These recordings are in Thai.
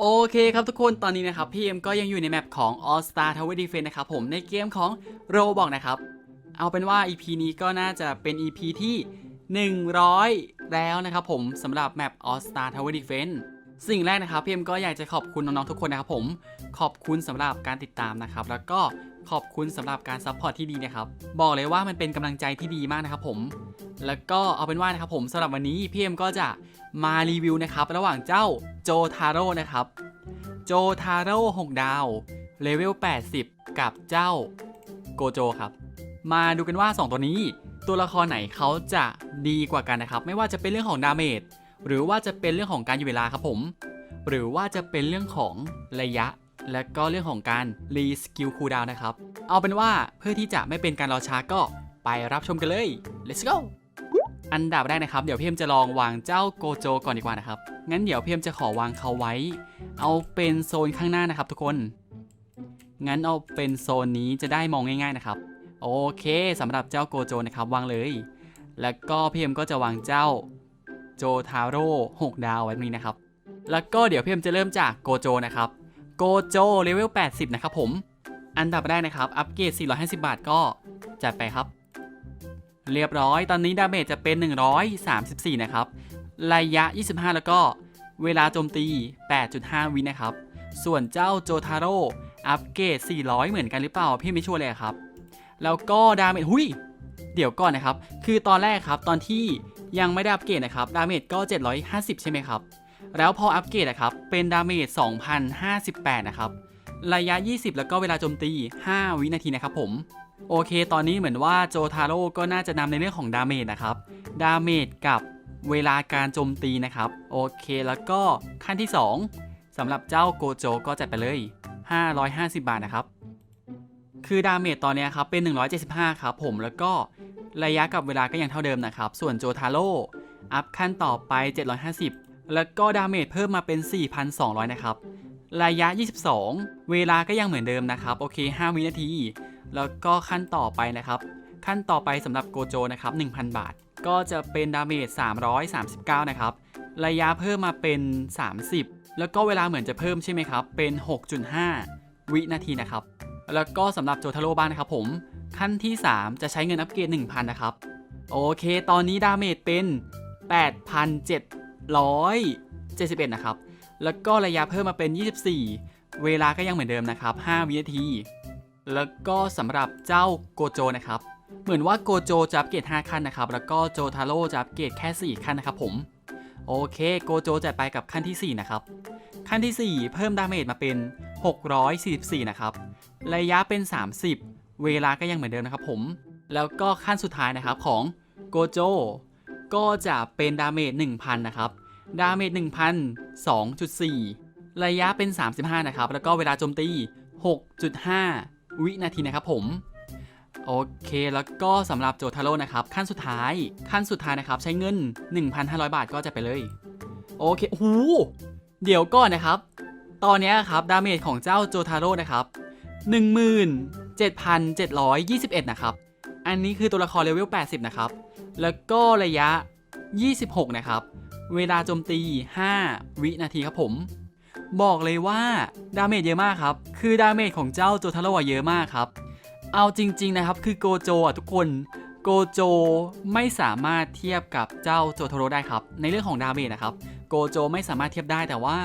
โอเคครับทุกคนตอนนี้นะครับพี่เอ็มก็ยังอยู่ในแมปของ All Star Tower Defense นะครับผมในเกมของ r o บอกนะครับ เอาเป็นว่า EP นี้ก็น่าจะเป็น EP ที่ 100 แล้วนะครับผมสำหรับแมป All Star Tower Defense สิ่งแรกนะครับพี่เอ็มก็อยากจะขอบคุณน้องๆทุกคนนะครับผมขอบคุณสำหรับการติดตามนะครับแล้วก็ ขอบคุณสำหรับการซัพพอร์ตที่ดีนะครับ บอกเลยว่ามันเป็นกำลังใจที่ดีมากนะครับผม แล้วก็เอาเป็นว่านะครับผมสำหรับวันนี้พี่เอ็มก็จะมารีวิวนะครับระหว่างเจ้าโจทาโร่นะครับโจทาโร่6ดาวเลเวล80 กับเจ้าโกโจครับ มาดูกันว่า 2 ตัวนี้ ตัวละครไหนเขาจะดีกว่ากันนะครับ ไม่ว่าจะเป็นเรื่องของดาเมจหรือว่าจะเป็นเรื่องของการอยู่เวลาครับผม หรือว่าจะเป็นเรื่องของระยะ และก็เรื่องของการรีสกิลคูลดาวนะครับ เอาเป็นว่าเพื่อที่จะไม่เป็นการรอช้าก็ไปรับชมกันเลย let's go อันดับแรกนะครับ เดี๋ยวพี่เอ็มจะลองวางเจ้าโกโจก่อนดีกว่านะครับ งั้นเดี๋ยวพี่เอ็มจะขอวางเขาไว้ เอาเป็นโซนข้างหน้านะครับทุกคน งั้นเอาเป็นโซนนี้จะได้มองง่ายๆนะครับ โอเคสำหรับเจ้าโกโจนะครับวางเลย แล้วก็พี่เอ็มก็จะวางเจ้าโจทาโร่6ดาวไว้ตรงนี้นะครับ แล้วก็เดี๋ยวพี่เอ็มจะเริ่มจากโกโจนะครับ โกโจเลเวล 80 นะครับผม อันดับแรกนะครับ อัปเกรด 450 บาทก็จัดไปครับ เรียบร้อย ตอนนี้ดาเมจจะเป็น 134 นะครับ ระยะ 25 แล้วก็เวลาโจมตี 8.5 วินะครับ ส่วนเจ้าโจทาโร่อัปเกรด 400 เหมือนกันหรือเปล่า พี่ไม่ชัวร์เลยครับ แล้วก็ดาเมจหุยเดี๋ยวก่อนนะครับ คือตอนแรกครับ ตอนที่ยังไม่ได้อัปเกรดนะครับ ดาเมจก็ 750 ใช่ไหมครับ แล้วพออัปเกรดนะครับ เป็นดาเมจ 2,058 นะครับ ระยะ 20 แล้วก็เวลาโจมตี 5 วินาทีนะครับผม โอเค ตอนนี้เหมือนว่าโจทาโร่ก็น่าจะนำในเรื่องของดาเมจนะครับ ดาเมจกับเวลาการโจมตีนะครับ โอเคแล้วก็ขั้นที่ 2สำหรับเจ้าโกโจก็จัดไปเลย 550 บาทนะครับ คือดาเมจตอนนี้ครับเป็น 175 ครับผมแล้วก็ระยะกับเวลาก็ยังเท่าเดิมนะครับ ส่วนโจทาโร่อัพขั้นต่อไป 750 แล้วก็ดาเมจเพิ่มมาเป็น 4,200 นะครับ ระยะ 22 เวลาก็ยังเหมือนเดิมนะครับ โอเค 5 วินาที แล้วก็ขั้นต่อไปนะครับ ขั้นต่อไปสำหรับโกโจนะครับ 1,000 บาท ก็จะเป็นดาเมจ 339 นะครับ ระยะเพิ่มมาเป็น 30 แล้วก็เวลาเหมือนจะเพิ่มใช่ไหมครับ เป็น 6.5 วินาทีนะครับ แล้วก็สำหรับโจทาโร่บ้างนะครับผม ขั้นที่ 3 จะใช้เงินอัปเกรด 1,000 นะครับ โอเค ตอนนี้ดาเมจเป็น 8,771 นะครับ แล้วก็ระยะเพิ่มมาเป็น 24 เวลาก็ยังเหมือนเดิมนะครับ 5 วินาที แล้วก็สำหรับเจ้าโกโจนะครับ เหมือนว่าโกโจจะอัปเกรด5ขั้นนะครับ แล้วก็โจทาโร่จะอัปเกรดแค่ 4 ขั้นนะครับผม โอเคโกโจจัดไปกับขั้นที่ 4 นะครับ ขั้นที่ 4 เพิ่มดาเมจมาเป็น 644 นะครับ ระยะเป็น 30 เวลาก็ยังเหมือนเดิมนะครับผม แล้วก็ขั้นสุดท้ายนะครับของโกโจ ก็จะเป็นดาเมจ1,000 นะครับ ดาเมจ1,000 2.4 ระยะเป็น 35 นะครับ แล้วก็เวลาโจมตี 6.5 วินาทีนะครับผม โอเค แล้วก็สำหรับโจทาโร่นะครับ ขั้นสุดท้าย ขั้นสุดท้ายนะครับ ใช้เงิน 1,500 บาทก็จะไปเลย โอเคโอ้โหเดี๋ยวก่อนนะครับ ตอนนี้ครับ ดาเมจของเจ้าโจทาโร่นะครับ 17,721 นะครับ อันนี้คือตัวละครเลเวล 80 นะครับ แล้วก็ระยะ 26 นะครับ เวลาโจมตี 5 วินาทีครับผม บอกเลยว่าดาเมจเยอะมากครับ คือดาเมจของเจ้าโจทาโร่อะเยอะมากครับ เอาจริง ๆนะครับ คือโกโจอะทุกคนโกโจไม่สามารถเทียบกับเจ้าโจทาโรได้ครับ ในเรื่องของดาเมจนะครับ โกโจไม่สามารถเทียบได้แต่ว่า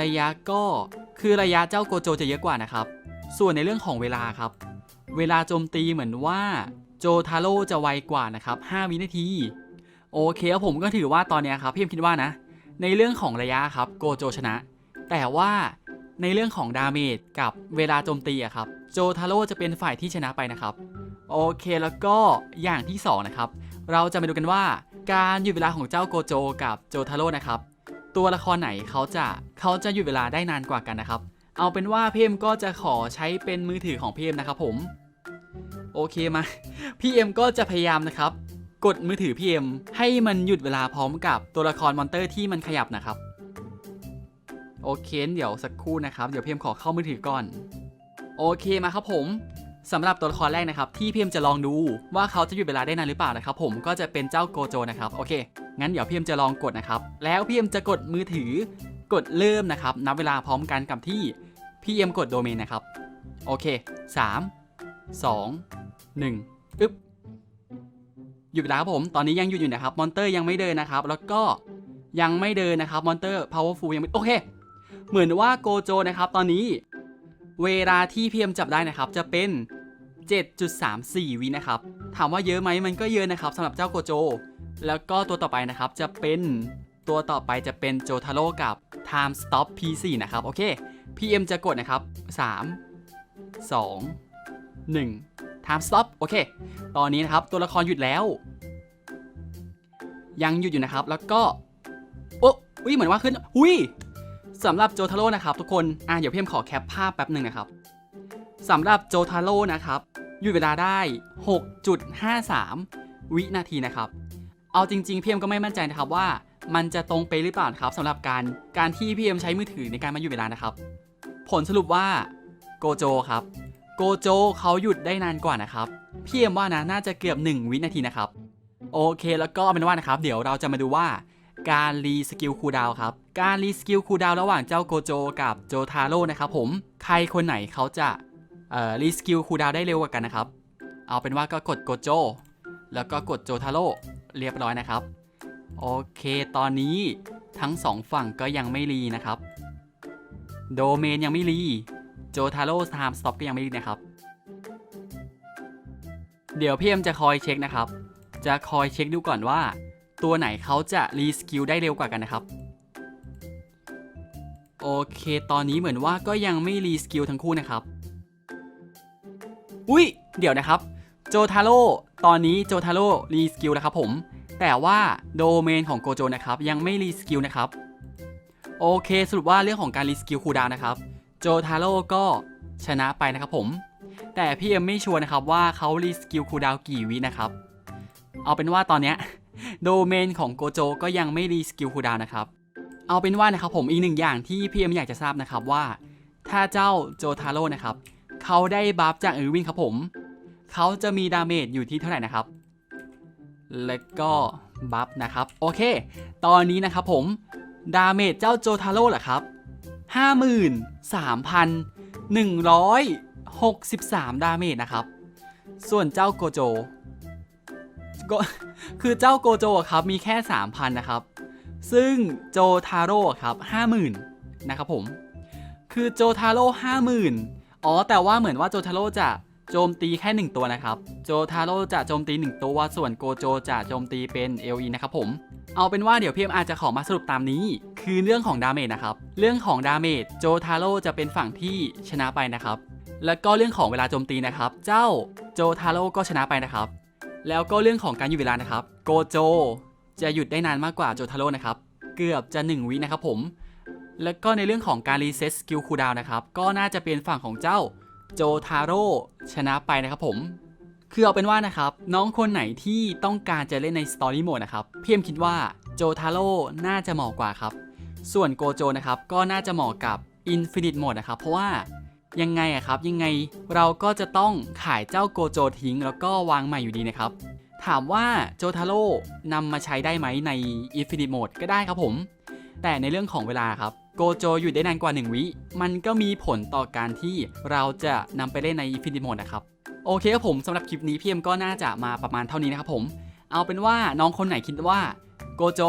ระยะก็คือระยะเจ้าโกโจจะเยอะกว่านะครับ ส่วนในเรื่องของเวลาครับ เวลาโจมตีเหมือนว่า โจทาโร่จะไวกว่านะครับ 5 วินาที โอเคครับผมก็ถือว่าตอนนี้ครับพี่เอ็มคิดว่านะ ในเรื่องของระยะครับโกโจชนะ แต่ว่าในเรื่องของดาเมจกับเวลาโจมตีอะครับ โจทาโร่จะเป็นฝ่ายที่ชนะไปนะครับ โอเคแล้วก็อย่างที่สองนะครับ เราจะมาดูกันว่าการหยุดเวลาของเจ้าโกโจกับโจทาโร่นะครับ ตัวละครไหนเขาจะเขาจะหยุดเวลาได้นานกว่ากันนะครับ เอาเป็นว่าพี่เอ็มก็จะขอใช้เป็นมือถือของพี่เอ็มนะครับผม โอเคมาพี่เอ็มก็จะพยายามนะครับ กดมือถือพี่เอ็มให้มันหยุดเวลาพร้อมกับตัวละครมอนเตอร์ที่มันขยับนะครับ โอเค เดี๋ยวสักครู่นะครับ เดี๋ยวพี่เอ็มขอเข้ามือถือก่อน โอเคมาครับผมสำหรับตัวละครแรกนะครับ ที่พี่เอ็มจะลองดูว่าเขาจะหยุดเวลาได้นานหรือเปล่านะครับผมก็จะเป็นเจ้าโกโจนะครับโอเค งั้นเดี๋ยวพี่เอ็มจะลองกดนะครับ แล้วพี่เอ็มจะกดมือถือกดเริ่มนะครับ นับเวลาพร้อมกันกับที่พี่เอ็มกดโดเมนนะครับ โอเค 3 2 1ปึ๊บหยุดเวลาครับผมตอนนี้ยังหยุดอยู่นะครับมอนเตอร์ยังไม่เดินนะครับ แล้วก็ยังไม่เดินนะครับมอนเตอร์ powerful ยังไม่โอเค เหมือนว่าโกโจนะครับ ตอนนี้ เวลาที่พีเอ็มจับได้นะครับ จะเป็น 7.34 วินะครับ ถามว่าเยอะไหมมันก็เยอะนะครับสำหรับเจ้าโกโจ แล้วก็ตัวต่อไปนะครับจะเป็นตัวต่อไปจะเป็นโจทาโร่กับ time stop p4 นะครับ โอเค PM จะกดนะครับ 3 2 1 time stop โอเค ตอนนี้นะครับตัวละครหยุดแล้ว ยังหยุดอยู่นะครับ แล้วก็ โอ้อุ้ยเหมือนว่าขึ้นอุ้ยสำหรับโจทาโร่นะครับทุกคน อะเดี๋ยวพี่เอ็มขอแคปภาพแป๊บหนึ่งนะครับสำหรับโจทาโร่นะครับหยุดเวลาได้ 6.53 วินาทีนะครับ เอาจริงๆพี่เอ็มก็ไม่มั่นใจนะครับว่ามันจะตรงไปหรือเปล่านะครับสำหรับการการที่พี่เอ็มใช้มือถือในการมาหยุดเวลานะครับ ผลสรุปว่าโกโจครับ โกโจเขาหยุดได้นานกว่านะครับพี่เอ็มว่านะน่าจะเกือบ 1 วินาทีนะครับ โอเคแล้วก็เอาเป็นว่านะครับ เดี๋ยวเราจะมาดูว่าการรีสกิลคูดาวครับ การรีสกิลคูดาวระหว่างเจ้าโกโจกับโจทาโร่นะครับผมใครคนไหนเขาจะเอ่อรีสกิลคูดาวได้เร็วกว่ากันนะครับ เอาเป็นว่าก็กดโกโจ แล้วก็กดโจทาโร่เรียบร้อยนะครับ โอเคตอนนี้ทั้งสองฝั่งก็ยังไม่รีนะครับ โดเมนยังไม่รี โจทาโร่ไทม์สต็อปก็ยังไม่รีนะครับ เดี๋ยวพี่เอ็มจะคอยเช็คนะครับ จะคอยเช็คดูก่อนว่า ตัวไหนเขาจะรีสกิลได้เร็วกว่ากันนะครับ โอเค ตอนนี้เหมือนว่าก็ยังไม่รีสกิลทั้งคู่นะครับ อุ้ยเดี๋ยวนะครับ โจทาโร่ตอนนี้โจทาโร่รีสกิลนะครับผม แต่ว่าโดเมนของโกโจนะครับยังไม่รีสกิลนะครับ โอเค สรุปว่าเรื่องของการรีสกิลคูดาวนะครับ โจทาโร่ก็ชนะไปนะครับผม แต่พี่เอ็มไม่ชัวร์นะครับว่าเขารีสกิลคูดาวกี่วินะครับ เอาเป็นว่าตอนเนี้ยโดเมนของโกโจก็ยังไม่รีสกิลคูดาวนะครับ เอาเป็นว่านะครับผมอีกหนึ่งอย่างที่พี่เอ็มอยากจะทราบนะครับว่า ถ้าเจ้าโจทาโร่นะครับเขาได้บัฟจากเออร์วินครับผมเขาจะมีดาเมจอยู่ที่เท่าไหร่นะครับ แล้วก็บัฟนะครับ โอเค ตอนนี้นะครับผม ดาเมจเจ้าโจทาโร่เหรอครับ 53,163 ดาเมจนะครับ ส่วนเจ้าโกโจก็คือเจ้าโกโจครับมีแค่ 3,000 นะครับ ซึ่งโจทาโร่ครับ 50,000 นะครับผม คือโจทาโร่50,000 อ๋อ แต่ว่าเหมือนว่าโจทาโร่จะโจมตีแค่ 1 ตัวนะครับ โจทาโร่จะโจมตี 1 ตัว ส่วนโกโจจะโจมตีเป็น LE นะครับผม เอาเป็นว่าเดี๋ยวพีเอ็มอาจจะขอมาสรุปตามนี้ คือเรื่องของดาเมจนะครับ เรื่องของดาเมจโจทาโร่จะเป็นฝั่งที่ชนะไปนะครับ แล้วก็เรื่องของเวลาโจมตีนะครับ เจ้าโจทาโร่ก็ชนะไปนะครับ แล้วก็เรื่องของการหยุดเวลานะครับ โกโจจะหยุดได้นานมากกว่าโจทาโร่นะครับ เกือบจะ 1 วินะครับผม แล้วก็ในเรื่องของการรีเซ็ตสกิลคูดาวนะครับ ก็น่าจะเป็นฝั่งของเจ้าโจทาโร่ชนะไปนะครับผม คือเอาเป็นว่านะครับ น้องคนไหนที่ต้องการจะเล่นในสตอรี่โหมดนะครับพี่เอ็มคิดว่าโจทาโร่น่าจะเหมาะกว่าครับ ส่วนโกโจนะครับก็น่าจะเหมาะกับ Infinite Mode นะครับ เพราะว่ายังไงอะครับยังไงเราก็จะต้องขายเจ้าโกโจทิ้ง แล้วก็วางใหม่อยู่ดีนะครับ ถามว่าโจทาโร่นำมาใช้ได้ไหมใน Infinite Mode ก็ได้ครับผม แต่ในเรื่องของเวลาครับโกโจอยู่ได้นานกว่า 1 วิ มันก็มีผลต่อการที่เราจะนำไปเล่นใน Infinite Mode นะครับ โอเคครับผมสำหรับคลิปนี้พี่เอ็มก็น่าจะมาประมาณเท่านี้นะครับผม เอาเป็นว่าน้องคนไหนคิดว่าโกโจ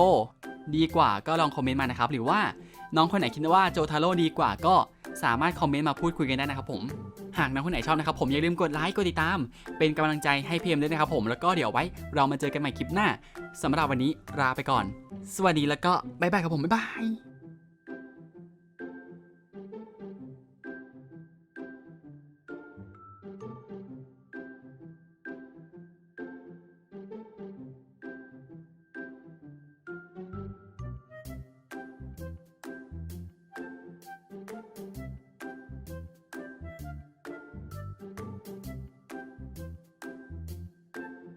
ดีกว่าก็ลองคอมเมนต์มานะครับ หรือว่าน้องคนไหนคิดว่าโจทาโร่ดีกว่าก็สามารถคอมเมนต์มาพูดคุยกันได้นะครับผมหากน้องคนไหนชอบนะครับผมอย่าลืมกดไลค์กดติดตาม เป็นกำลังใจให้พีเอ็มด้วยนะครับผมแล้วก็เดี๋ยวไว้เรามาเจอกันใหม่คลิปหน้าสำหรับวันนี้ลาไปก่อน สวัสดีแล้วก็บ๊ายบายครับผมบ๊ายบาย